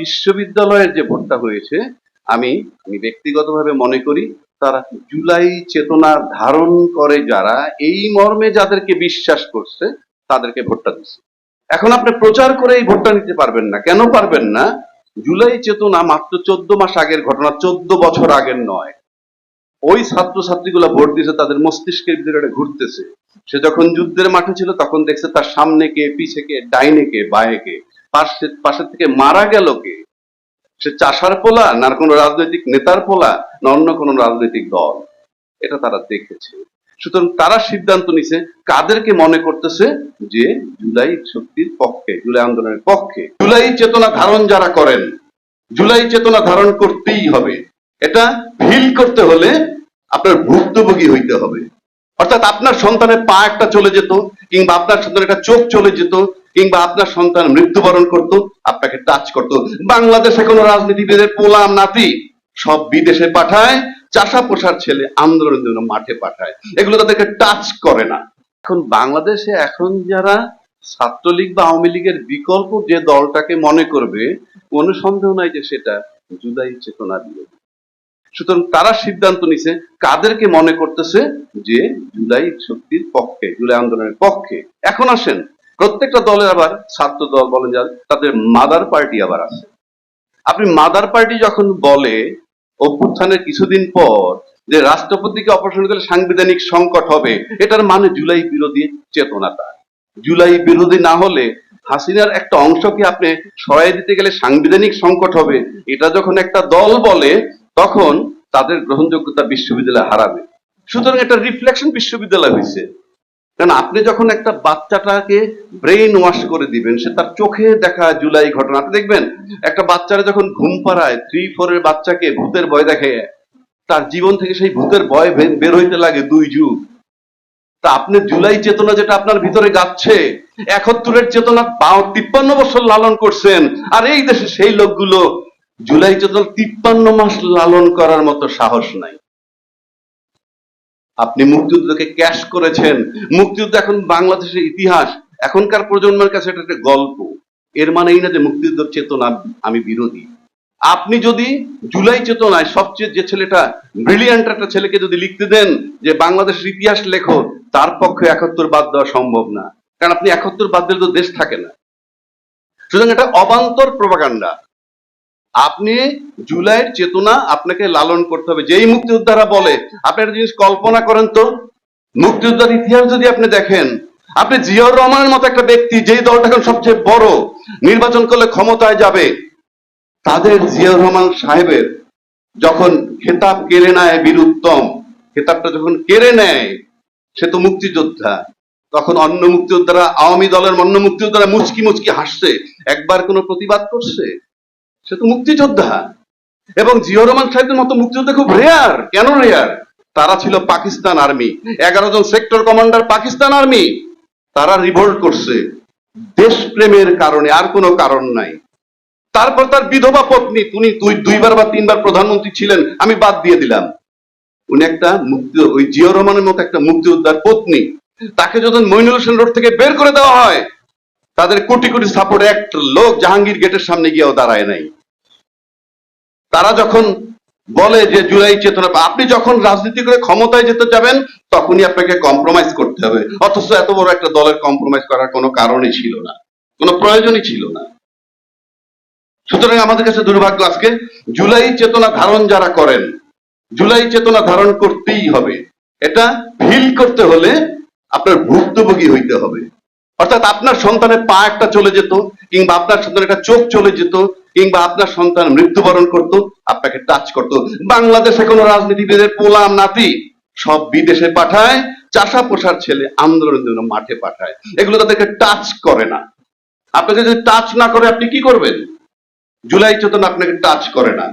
বিশ্ববিদ্যালয়ের যে ভোটটা হয়েছে, আমি আমি ব্যক্তিগতভাবে মনে করি, তারা জুলাই চেতনা ধারণ করে যারা, এই মর্মে যাদেরকে বিশ্বাস করছে, তাদেরকে ভোটটা দিচ্ছে। এখন আপনি প্রচার করে এই ভোটটা নিতে পারবেন না। কেন পারবেন না? জুলাই চেতনা মাত্র চোদ্দ মাস আগের ঘটনা, চোদ্দ বছর আগের নয়। ওই ছাত্রছাত্রীগুলো ভোট দিয়েছে, তাদের মস্তিষ্কের ভিতরে ঘুরতেছে। সে যখন যুদ্ধের মাঠে ছিল, তখন দেখছে তার সামনে কে, পিছে কে, ডাইনে কে, বায়ে কে। পাশে পাশের থেকে মারা গেল কে? সে চাষার পোলা না কোনো রাজনৈতিক নেতার পোলা না অন্য কোনো রাজনৈতিক দল? এটা তারা দেখেছে। সুতরাং তারা সিদ্ধান্ত নিছে, কাদেরকে মনে করতেছে যে জুলাই শক্তির পক্ষে, জুলাই আন্দোলনের পক্ষে। জুলাই চেতনা ধারণ যারা করেন, জুলাই চেতনা ধারণ করতেই হবে। এটা ফিল করতে হলে আপনার ভুক্তভোগী হইতে হবে। অর্থাৎ আপনার সন্তানের পা একটা চলে যেত, কিংবা আপনার সন্তানের একটা চোখ চলে যেত, কিংবা আপনার সন্তান মৃত্যুবরণ করত, আপনাকে টাচ করত। বাংলাদেশে কোনো রাজনীতিবিদের পোলাম নাতি সব বিদেশে পাঠায় চাষা পোষার ছেলে আন্দোলনের জন্য মাঠে পাঠায়। এগুলো তাদেরকে টাচ করে না। এখন বাংলাদেশে এখন যারা ছাত্রলীগ বা আওয়ামী লীগের বিকল্প যে দলটাকে মনে করবে, কোনো সন্দেহ নাই যে সেটা জুদাই চেতনা বিরোধী সুতরাং তারা সিদ্ধান্ত নিছে, কাদেরকে মনে করতেছে যে জুলাই শক্তির পক্ষে, জুলাই আন্দোলনের পক্ষে। এখন আসেন, প্রত্যেকটা দলের আবার ছাত্র দল বলেন যার, তাদের মাদার পার্টি আবার আছে। আপনি মাদার পার্টি যখন বলে, অভ্যুত্থানের কিছুদিন পর যে রাষ্ট্রপতিকে অপসারণ করলে সাংবিধানিক সংকট হবে, এটার মানে জুলাই বিরোধী চেতনাটা জুলাই বিরোধী না হলে হাসিনার একটা অংশকে আপনি সরাই দিতে গেলে সাংবিধানিক সংকট হবে। এটা যখন একটা দল বলে তখন তাদের গ্রহণযোগ্যতা বিশ্ববিদ্যালয় হারাবে। সুতরাং এটা রিফ্লেকশন বিশ্ববিদ্যালয় হয়েছে কারণ আপনি যখন একটা বাচ্চাটাকে ব্রেইন ওয়াশ করে দিবেন, সে তার চোখে দেখা জুলাই ঘটনা, আপনি দেখবেন, একটা বাচ্চারা যখন ঘুম পাড়ায় থ্রি ফোরের বাচ্চাকে ভূতের ভয় দেখে তার জীবন থেকে সেই ভূতের ভয় বের হইতে লাগে দুই যুগ। তা আপনি জুলাই চেতনা যেটা আপনার ভিতরে গাচ্ছে একাত্তরের চেতনা তিপ্পান্ন বছর লালন করছেন, আর এই দেশে সেই লোকগুলো জুলাই চেতনা তিপ্পান্ন মাস লালন করার মতো সাহস নাই। আপনি মুক্তিযুদ্ধকে ক্যাশ করেছেন। মুক্তিযুদ্ধ এখন বাংলাদেশের ইতিহাস। এখনকার প্রজন্মের কাছে এটা একটা গল্প। এর মানে এই না যে মুক্তিযুদ্ধের চেতনা আমি বিরোধী। আপনি যদি জুলাই চেতনায় সবচেয়ে যে ছেলেটা ব্রিলিয়ান্ট একটা ছেলেকে যদি লিখতে দেন যে বাংলাদেশের ইতিহাস লেখো, তার পক্ষে একাত্তর বাদ দেওয়া সম্ভব না। কারণ আপনি একাত্তর বাদ দিলে তো দেশ থাকে না। সুতরাং এটা অবান্তর প্রপাগান্ডা আপনি জুলাইয়ের চেতনা আপনাকে লালন করতে হবে। যেই মুক্তিযোদ্ধারা বলে, আপনি একটা জিনিস কল্পনা করেন তো, মুক্তিযোদ্ধার ইতিহাস যদি আপনি দেখেন, আপনি জিয়াউর রহমানের মতো একটা ব্যক্তি, যেই দলটা এখন সবচেয়ে বড়, নির্বাচন করলে ক্ষমতায় যাবে, তাদের জিয়াউর রহমান সাহেবের যখন খেতাব কেড়ে নেয় বীর উত্তম, খেতাবটা যখন কেড়ে নেয়, সে তো মুক্তিযোদ্ধা। তখন অন্য মুক্তিযোদ্ধারা, আওয়ামী দলের অন্য মুক্তিযোদ্ধারা মুচকি মুচকি হাসছে, একবার কোনো প্রতিবাদ করছে? সে তো মুক্তিযোদ্ধা। এবং জিয়র রহমান সাহেবের মতো মুক্তিযোদ্ধা খুব রেয়ার কেন রেয়ার তারা ছিল পাকিস্তান আর্মি। এগারো জন সেক্টর কমান্ডার পাকিস্তান আর্মি। তারা রিভোল্ট করছে। দেশপ্রেমের কারণে আর কোনো কারণ নাই। তারপর তার বিধবা পত্নী, উনি দুই দুইবার বা তিনবার প্রধানমন্ত্রী ছিলেন, আমি বাদ দিয়ে দিলাম। উনি একটা মুক্তি ওই জিয়র রহমানের মতো একটা মুক্তিযোদ্ধার পত্নী। তাকে যখন মইনুল হোসেন রোড থেকে বের করে দেওয়া হয়, তাদের কোটি কোটি সাপোর্ট একটা লোক জাহাঙ্গীর গেটের সামনে গিয়েও দাঁড়ায় নাই। তারা যখন বলে যে জুলাই চেতনা, আপনি যখন রাজনীতি করে ক্ষমতায় যেতে যাবেন, তখনই আপনাকে কম্প্রোমাইজ করতে হবে। অথচ এত বড় একটা দলের কম্প্রোমাইজ করার কোনো কারণই ছিল না। কোনো প্রয়োজনই ছিল না। সুতরাং আমাদের কাছে দুর্ভাগ্য আজকে, জুলাই চেতনা ধারণ যারা করেন, জুলাই চেতনা ধারণ করতেই হবে। এটা ফিল করতে হলে আপনার ভুক্তভোগী হইতে হবে। অর্থাৎ আপনার সন্তানের পা একটা চলে যেত, কিংবা আপনার সন্তানের একটা চোখ চলে যেত, কিংবা আপনার সন্তান মৃত্যুবরণ করত, আপনাকে টাচ করত। বাংলাদেশে কোনো রাজনীতিবিদের পোলাম নাতি সব বিদেশে পাঠায় চাষা পোষার ছেলে আন্দোলনের জন্য মাঠে পাঠায়। এগুলো তাদেরকে টাচ করে না। আপনাকে যদি টাচ না করে, আপনি কি করবেন? জুলাই চেতনা আপনাকে টাচ করে না।